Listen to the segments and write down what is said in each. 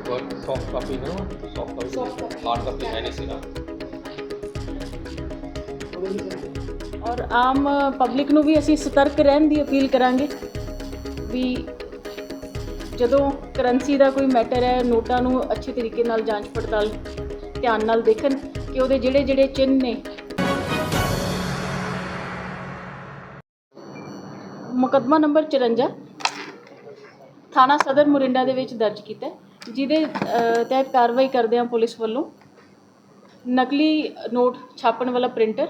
Work soft copy ਨਾ soft copy hard copy ਹੈ ਨਹੀਂ ਸੀਗਾ ਔਰ ਆਮ ਪਬਲਿਕ ਨੂੰ ਵੀ ਅਸੀਂ ਸਤਰਕ ਰਹਿਣ ਦੀ ਅਪੀਲ ਕਰਾਂਗੇ ਵੀ ਜਦੋਂ ਕਰੰਸੀ ਦਾ ਕੋਈ ਮੈਟਰ ਹੈ, ਨੋਟਾਂ ਨੂੰ ਅੱਛੇ ਤਰੀਕੇ ਨਾਲ ਜਾਂਚ ਪੜਤਾਲ ਧਿਆਨ ਨਾਲ ਦੇਖਣ ਕਿ ਉਹਦੇ ਜਿਹੜੇ ਜਿਹੜੇ ਚਿੰਨ ਨੇ। ਮੁਕਦਮਾ ਨੰਬਰ 54 ਥਾਣਾ ਸਦਰ ਮੁਰਿੰਡਾ ਦੇ ਵਿੱਚ ਦਰਜ ਕੀਤਾ ਜਿਹਦੇ ਤਹਿਤ ਕਾਰਵਾਈ ਕਰਦਿਆਂ ਪੁਲਿਸ ਵੱਲੋਂ। ਨਕਲੀ ਨੋਟ ਛਾਪਣ ਵਾਲਾ ਪ੍ਰਿੰਟਰ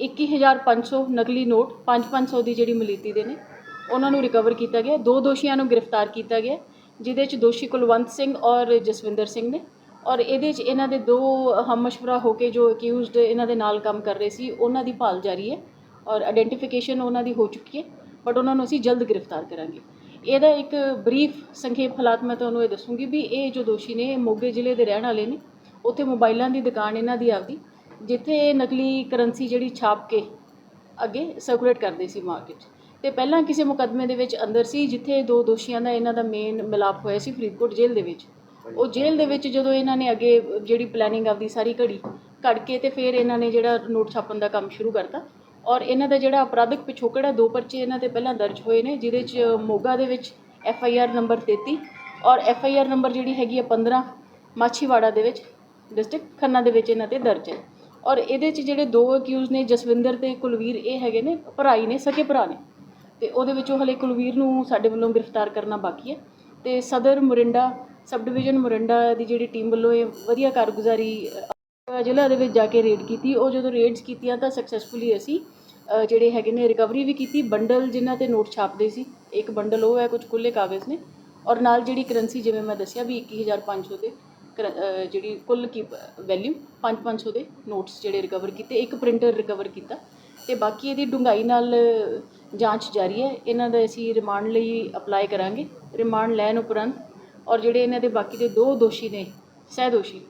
21500 ਨਕਲੀ ਨੋਟ 5500 ਦੀ ਜਿਹੜੀ ਮਲੀਤੀ ਦੇ ਨੇ, ਉਹਨਾਂ ਨੂੰ ਰਿਕਵਰ ਕੀਤਾ ਗਿਆ। ਦੋ ਦੋਸ਼ੀਆਂ ਨੂੰ ਗ੍ਰਿਫਤਾਰ ਕੀਤਾ ਗਿਆ, ਜਿਹਦੇ ਚ ਦੋਸ਼ੀ ਕੁਲਵੰਤ ਸਿੰਘ ਔਰ ਜਸਵਿੰਦਰ ਸਿੰਘ ਨੇ। ਔਰ ਇਹਦੇ ਚ ਇਹਨਾਂ ਦੇ ਦੋ ਹਮਮਸ਼ਵਰਾ ਹੋ ਕੇ ਜੋ ਅਕਿਊਜ਼ਡ ਇਹਨਾਂ ਦੇ ਨਾਲ ਕੰਮ ਕਰ ਰਹੇ ਸੀ, ਉਹਨਾਂ ਦੀ ਭਾਲ ਜਾਰੀ ਹੈ। ਔਰ ਆਇਡੈਂਟੀਫਿਕੇਸ਼ਨ ਉਹਨਾਂ ਦੀ ਹੋ ਚੁੱਕੀ ਹੈ ਬਟ ਉਹਨਾਂ ਨੂੰ ਅਸੀਂ ਜਲਦ ਗ੍ਰਿਫਤਾਰ ਕਰਾਂਗੇ। ਇਹਦਾ ਇੱਕ ਬਰੀਫ ਸੰਖੇਪ ਹਾਲਾਤ ਮੈਂ ਤੁਹਾਨੂੰ ਇਹ ਦੱਸੂੰਗੀ ਵੀ ਇਹ ਜੋ ਦੋਸ਼ੀ ਨੇ, ਇਹ ਮੋਗੇ ਜ਼ਿਲ੍ਹੇ ਦੇ ਰਹਿਣ ਵਾਲੇ ਨੇ। ਉੱਥੇ ਮੋਬਾਈਲਾਂ ਦੀ ਦੁਕਾਨ ਇਹਨਾਂ ਦੀ ਆਪਦੀ, ਜਿੱਥੇ ਇਹ ਨਕਲੀ ਕਰੰਸੀ ਜਿਹੜੀ ਛਾਪ ਕੇ ਅੱਗੇ ਸਰਕੂਲੇਟ ਕਰਦੇ ਸੀ ਮਾਰਕੀਟ 'ਚ। ਤੇ ਪਹਿਲਾਂ ਕਿਸੇ ਮੁਕੱਦਮੇ ਦੇ ਵਿੱਚ ਅੰਦਰ ਸੀ, ਜਿੱਥੇ ਦੋ ਦੋਸ਼ੀਆਂ ਦਾ ਇਹਨਾਂ ਦਾ ਮੇਨ ਮਿਲਾਪ ਹੋਇਆ ਸੀ ਫਰੀਦਕੋਟ ਜੇਲ੍ਹ ਦੇ ਵਿੱਚ। ਉਹ ਜੇਲ੍ਹ ਦੇ ਵਿੱਚ ਜਦੋਂ ਇਹਨਾਂ ਨੇ ਅੱਗੇ ਜਿਹੜੀ ਪਲੈਨਿੰਗ ਆਪਦੀ ਸਾਰੀ ਘੜੀ ਘੜ ਕੇ ਤੇ ਫਿਰ ਇਹਨਾਂ ਨੇ ਜਿਹੜਾ ਨੋਟ ਛਾਪਣ ਦਾ ਕੰਮ ਸ਼ੁਰੂ ਕਰਤਾ ਔਰ ਇਹਨਾਂ ਦਾ ਜਿਹੜਾ ਅਪਰਾਧਿਕ ਪਿਛੋਕੜ ਹੈ, ਦੋ ਪਰਚੇ ਇਹਨਾਂ ਤੇ ਪਹਿਲਾਂ ਦਰਜ ਹੋਏ ਨੇ, ਜਿਹਦੇ 'ਚ ਮੋਗਾ ਦੇ ਵਿੱਚ ਐਫ ਆਈ ਆਰ ਨੰਬਰ 33 ਔਰ ਐਫ ਆਈ ਆਰ ਨੰਬਰ ਜਿਹੜੀ ਹੈਗੀ ਹੈ 15 ਮਾਛੀਵਾੜਾ ਦੇ ਵਿੱਚ ਡਿਸਟ੍ਰਿਕਟ ਖੰਨਾ ਦੇ ਵਿੱਚ ਇਹਨਾਂ ਤੇ ਦਰਜ ਹੈ। ਔਰ ਇਹਦੇ 'ਚ ਜਿਹੜੇ ਦੋ ਅਕਿਊਜ਼ ਨੇ, ਜਸਵਿੰਦਰ ਤੇ ਕੁਲਵੀਰ, ਇਹ ਹੈਗੇ ਨੇ ਭਰਾਈ ਨੇ, ਸਕੇ ਭਰਾ ਨੇ। ਤੇ ਉਹਦੇ ਵਿੱਚੋਂ ਹਲੇ ਕੁਲਵੀਰ ਨੂੰ ਸਾਡੇ ਵੱਲੋਂ ਗ੍ਰਿਫਤਾਰ ਕਰਨਾ ਬਾਕੀ ਹੈ। ਤੇ ਸਦਰ ਮੁਰਿੰਡਾ, ਸਬ ਡਿਵੀਜ਼ਨ ਮੁਰਿੰਡਾ ਦੀ ਜਿਹੜੀ ਟੀਮ ਵੱਲੋਂ ਇਹ ਵਧੀਆ ਕਾਰਗੁਜ਼ਾਰੀ ਜ਼ਿਲ੍ਹਾ ਦੇ ਵਿੱਚ ਜਾ ਕੇ ਰੇਡ ਕੀਤੀ। ਉਹ ਜਦੋਂ ਰੇਡਸ ਕੀਤੀਆਂ ਤਾਂ ਸਕਸੈਸਫੁਲੀ ਅਸੀਂ ਜਿਹੜੇ ਹੈਗੇ ਨੇ ਰਿਕਵਰੀ ਵੀ ਕੀਤੀ। ਬੰਡਲ ਜਿਨ੍ਹਾਂ ਤੇ ਨੋਟ ਛਾਪਦੇ ਸੀ, ਇੱਕ ਬੰਡਲ ਉਹ ਹੈ, ਕੁਝ ਖੁੱਲੇ ਕਾਗਜ਼ ਨੇ। ਔਰ ਨਾਲ ਜਿਹੜੀ ਕਰੰਸੀ ਜਿਵੇਂ ਮੈਂ ਦੱਸਿਆ ਵੀ 21500 ਦੇ ਕਰ- ਜਿਹੜੀ ਕੁੱਲ ਕੀ ਵੈਲਿਊ 5-500 ਦੇ ਨੋਟਸ ਜਿਹੜੇ ਰਿਕਵਰ ਕੀਤੇ, ਇੱਕ ਪ੍ਰਿੰਟਰ ਰਿਕਵਰ ਕੀਤਾ। ਤੇ ਬਾਕੀ ਇਹਦੀ ਡੂੰਘਾਈ ਨਾਲ ਜਾਂਚ ਜਾਰੀ ਹੈ। ਇਹਨਾਂ ਦਾ ਅਸੀਂ ਰਿਮਾਂਡ ਲਈ ਅਪਲਾਈ ਕਰਾਂਗੇ। ਰਿਮਾਂਡ ਲੈਣ ਉਪਰੰਤ, ਔਰ ਜਿਹੜੇ ਇਹਨਾਂ ਦੇ ਬਾਕੀ ਦੇ ਦੋ ਦੋਸ਼ੀ ਨੇ ਸਹਿ ਦੋਸ਼ੀ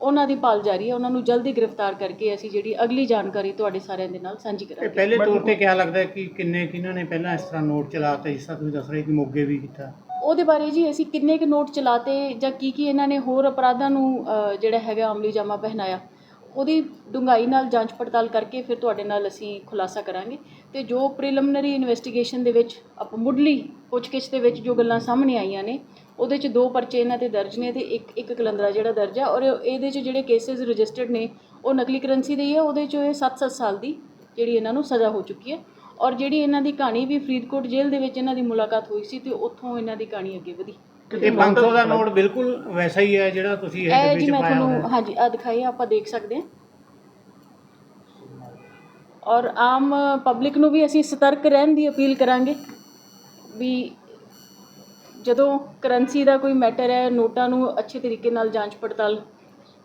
ਉਹਨਾਂ ਦੀ ਭਾਲ ਜਾਰੀ ਹੈ। ਉਹਨਾਂ ਨੂੰ ਜਲਦੀ ਗ੍ਰਿਫਤਾਰ ਕਰਕੇ ਅਸੀਂ ਜਿਹੜੀ ਅਗਲੀ ਜਾਣਕਾਰੀ ਤੁਹਾਡੇ ਸਾਰਿਆਂ ਦੇ ਨਾਲ ਸਾਂਝੀ ਇਹ ਕਰਾਂਗੇ। ਪਹਿਲੇ ਤੌਰ ਤੇ ਕਿਆ ਲੱਗਦਾ ਹੈ ਕਿ ਕਿੰਨੇ ਕਿਹਨਾਂ ਨੇ ਪਹਿਲਾਂ ਇਸ ਤਰ੍ਹਾਂ ਨੋਟ ਚਲਾਤੇ ਜਿਸ ਤਰ੍ਹਾਂ ਤੁਸੀਂ ਦੱਸ ਰਹੇ ਕਿ ਮੋਗੇ ਵੀ ਕੀਤਾ। ਉਹਦੇ ਬਾਰੇ ਜੀ ਅਸੀਂ ਕਿੰਨੇ ਕੁ ਨੋਟ ਚਲਾਤੇ ਜਾਂ ਕੀ ਕੀ ਇਹਨਾਂ ਨੇ ਹੋਰ ਅਪਰਾਧਾਂ ਨੂੰ ਅ, ਜਿਹੜਾ ਹੈਗਾ ਅਮਲੀ ਜਾਮਾ ਪਹਿਨਾਇਆ। ਉਹਦੀ ਡੂੰਘਾਈ ਨਾਲ ਜਾਂਚ ਪੜਤਾਲ ਕਰਕੇ ਫਿਰ ਤੁਹਾਡੇ ਨਾਲ ਅਸੀਂ ਖੁਲਾਸਾ ਕਰਾਂਗੇ ਤੇ ਜੋ ਪ੍ਰੀਲਿਮਿਨਰੀ ਇਨਵੈਸਟੀਗੇਸ਼ਨ ਦੇ ਵਿੱਚ ਆਪ ਮੁੱਢਲੀ ਪੁੱਛਗਿੱਛ ਦੇ ਵਿੱਚ ਜੋ ਗੱਲਾਂ ਸਾਹਮਣੇ ਆਈਆਂ ਨੇ, ਉਹਦੇ 'ਚ ਦੋ ਪਰਚੇ ਇਹਨਾਂ ਤੇ ਦਰਜ ਨੇ ਤੇ ਇੱਕ ਇੱਕ ਕਲੰਦਰਾ ਜਿਹੜਾ ਦਰਜ ਹੈ ਔਰ ਇਹਦੇ 'ਚ ਜਿਹੜੇ ਕੇਸਿਸ ਰਜਿਸਟਰਡ ਨੇ, ਉਹ ਨਕਲੀ ਕਰੰਸੀ ਦੇ ਹੀ ਹੈ ਉਹਦੇ 'ਚ ਇਹ 7-7 ਸਾਲ ਦੀ ਜਿਹੜੀ ਇਹਨਾਂ ਨੂੰ ਸਜ਼ਾ ਹੋ ਚੁੱਕੀ ਹੈ ਔਰ ਜਿਹੜੀ ਇਹਨਾਂ ਦੀ ਕਹਾਣੀ ਵੀ ਫਰੀਦਕੋਟ ਜੇਲ੍ਹ ਦੇ ਵਿੱਚ ਇਹਨਾਂ ਦੀ ਮੁਲਾਕਾਤ ਹੋਈ ਸੀ ਤੇ ਉੱਥੋਂ ਇਹਨਾਂ ਦੀ ਕਹਾਣੀ ਅੱਗੇ ਵਧੀ। ਇਹ 500 ਦਾ ਨੋਟ ਬਿਲਕੁਲ ਵੈਸਾ ਹੀ ਹੈ ਜਿਹੜਾ ਤੁਸੀਂ ਇਹ ਇਹ ਡੱਬੇ ਜੀ 'ਚ ਮੈਂ ਪਾਇਆ ਤੁਹਾਨੂੰ ਹਾਂਜੀ ਆ ਦਿਖਾਈ ਆਪਾਂ ਦੇਖ ਸਕਦੇ ਹਾਂ। ਔਰ ਆਮ ਪਬਲਿਕ ਨੂੰ ਵੀ ਅਸੀਂ ਸਤਰਕ ਰਹਿਣ ਦੀ ਅਪੀਲ ਕਰਾਂਗੇ ਵੀ ਜਦੋਂ ਕਰੰਸੀ ਦਾ ਕੋਈ ਮੈਟਰ ਹੈ ਨੋਟਾਂ ਨੂੰ ਅੱਛੇ ਤਰੀਕੇ ਨਾਲ ਜਾਂਚ ਪੜਤਾਲ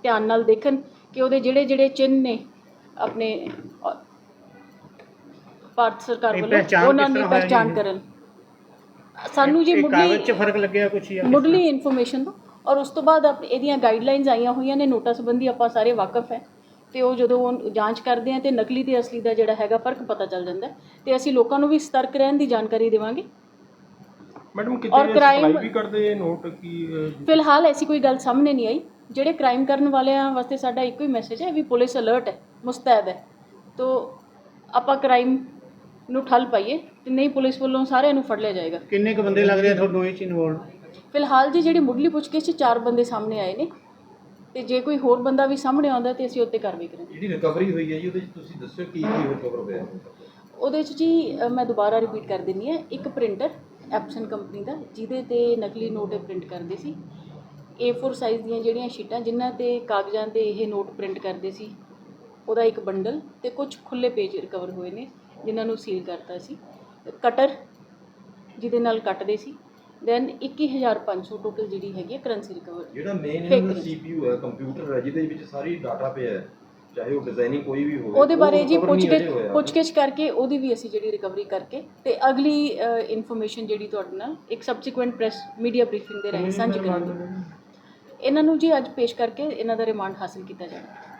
ਧਿਆਨ ਨਾਲ ਦੇਖਣ ਕਿ ਉਹਦੇ ਜਿਹੜੇ ਜਿਹੜੇ ਚਿੰਨ੍ਹ ਨੇ ਆਪਣੇ ਅ, ਭਾਰਤ ਸਰਕਾਰ ਇਹ ਵੱਲੋਂ ਉਹਨਾਂ ਦੀ ਤਰ੍ਹਾਂ ਹੋਇਆ ਪਹਿਚਾਣ ਜੀ? ਕਰਨ। ਸਾਨੂੰ ਜੀ ਇਹ ਕਾਗਜ਼ 'ਚ ਮੁੱਢਲੀ ਫ਼ਰਕ ਲੱਗਿਆ ਕੁਛ ਜਾਂ ਮੁੱਢਲੀ ਇਨਫੋਰਮੇਸ਼ਨ ਤੋਂ। ਔਰ ਉਸ ਤੋਂ ਬਾਅਦ ਆਪ- ਇਹਦੀਆਂ ਗਾਈਡਲਾਈਨਸ ਆਈਆਂ ਹੋਈਆਂ ਨੇ ਨੋਟਾਂ ਸੰਬੰਧੀ ਆਪਾਂ ਸਾਰੇ ਵਾਕਿਫ ਹੈ। ਤੇ ਉਹ ਜਦੋਂ ਉਹ ਜਾਂਚ ਕਰਦੇ ਆ ਤੇ ਨਕਲੀ ਤੇ ਅਸਲੀ ਦਾ ਜਿਹੜਾ ਹੈਗਾ ਫ਼ਰਕ ਪਤਾ ਚੱਲ ਜਾਂਦਾ ਹੈ। ਤੇ ਅਸੀਂ ਲੋਕਾਂ ਨੂੰ ਵੀ ਸਤਰਕ ਰਹਿਣ ਦੀ ਜਾਣਕਾਰੀ ਦੇਵਾਂਗੇ। ਮੈਡਮ ਔਰ ਕਿਤੇ crime- ਸਪਲਾਈ ਵੀ ਕਰਦੇ ਨੋਟ ਕੀ ਅਹ, ਫਿਲਹਾਲ ਐਸੀ ਕੋਈ ਗੱਲ ਸਾਹਮਣੇ ਨਹੀਂ ਆਈ। ਜਿਹੜੇ ਕ੍ਰਾਈਮ ਕਰਨ ਵਾਲਿਆਂ ਵਾਸਤੇ ਸਾਡਾ ਇੱਕੋ ਹੀ ਮੈਸੇਜ ਹੈ ਵੀ ਪੁਲਿਸ ਅਲਰਟ ਹੈ ਮੁਸਤੈਦ ਹੈ। ਤੋ ਆਪਾਂ ਕ੍ਰਾਈਮ ਨੂੰ ਠੱਲ ਪਾਈਏ ਤੇ ਨਹੀਂ ਪੁਲਿਸ ਵੱਲੋਂ ਸਾਰਿਆਂ ਨੂੰ ਫੜ ਲਿਆ ਜਾਏਗਾ। ਕਿੰਨੇ ਕੁ ਬੰਦੇ ਲੱਗਦੇ ਆ ਤੁਹਾਨੂੰ ਇਹ ਚ ਇਨਵੋਲਡ ਫਿਲਹਾਲ ਜੀ ਜਿਹੜੀ ਮੁੱਢਲੀ ਪੁੱਛਗਿੱਛ 'ਚ ਚਾਰ ਬੰਦੇ ਸਾਹਮਣੇ ਆਏ ਨੇ ਤੇ ਜੇ ਕੋਈ ਹੋਰ ਬੰਦਾ ਵੀ ਸਾਹਮਣੇ ਆਉਂਦਾ ਤੇ ਅਸੀਂ ਉੱਤੇ ਕਾਰਵਾਈ ਕਰਾਂਗੇ। ਜਿਹੜੀ ਰਿਕਵਰੀ ਹੋਈ ਹੈ ਜੀ ਉਹਦੇ ਵਿੱਚ ਤੁਸੀਂ ਦੱਸਿਓ ਕੀ ਕੀ ਰਿਕਵਰ ਹੋਇਆ? ਉਹਦੇ 'ਚ ਜੀ ਅ, ਮੈਂ ਦੁਬਾਰਾ ਰਿਪੀਟ ਕਰ ਦਿੰਦੀ ਹਾਂ। ਇੱਕ ਪ੍ਰਿੰਟਰ ਐਪਸਨ ਕੰਪਨੀ ਦਾ ਜਿਹਦੇ ਤੇ ਨਕਲੀ ਨੋਟ ਪ੍ਰਿੰਟ ਕਰਦੇ ਸੀ। A4 ਸਾਈਜ਼ ਦੀਆਂ ਜਿਹੜੀਆਂ ਸ਼ੀਟਾਂ ਜਿਨ੍ਹਾਂ ਤੇ ਕਾਗਜ਼ਾਂ ਤੇ ਇਹ ਨੋਟ ਪ੍ਰਿੰਟ ਕਰਦੇ ਸੀ। ਉਹਦਾ ਇੱਕ ਬੰਡਲ ਤੇ ਕੁਝ ਖੁੱਲੇ ਪੇਜ ਰਿਕਵਰ ਹੋਏ ਨੇ ਜਿਨ੍ਹਾਂ ਨੂੰ ਸੀਲ ਕਰਤਾ ਸੀ। ਕਟਰ ਜਿਹਦੇ ਨਾਲ ਕੱਟਦੇ ਸੀ। ਦੈਨ 21500 ਟੋਟਲ ਜਿਹੜੀ ਹੈਗੀ ਹੈ ਕਰੰਸੀ ਰਿਕਵਰ ਜਿਹੜਾ ਮੇਨ ਇਹਨਾਂ ਦਾ। CPU ਹੈ ਕੰਪਿਊਟਰ ਹੈ ਜਿਹਦੇ ਵਿੱਚ ਸਾਰੀ ਡਾਟਾ ਪਿਆ ਹੈ ਚਾਹੇ ਉਹ ਡਿਜ਼ਾਈਨਿੰਗ ਕੋਈ ਵੀ ਹੋਵੇ ਉਹਦੇ ਉਹ ਬਾਰੇ ਜੀ ਪੁੱਛਗਿੱਛ। ਪੁੱਛਗਿੱਛ ਕਰਕੇ ਉਹਦੀ ਵੀ ਅਸੀਂ ਜਿਹੜੀ ਰਿਕਵਰੀ ਕਰਕੇ ਤੇ ਅਗਲੀ ਇਨਫੋਰਮੇਸ਼ਨ ਜਿਹੜੀ ਤੁਹਾਡੇ ਨਾਲ ਇੱਕ ਸਬਸੀਕੁਐਂਟ ਪ੍ਰੈਸ ਮੀਡੀਆ ਬਰੀਫਿੰਗ ਦੇ ਰਾਹੀਂ ਸਾਂਝੀ ਕਰਾਂਗੇ। ਇਹਨਾਂ ਨੂੰ ਜੀ ਅੱਜ ਪੇਸ਼ ਕਰਕੇ ਇਹਨਾਂ ਦਾ ਰਿਮਾਂਡ ਹਾਸਲ ਕੀਤਾ ਜਾਣਾ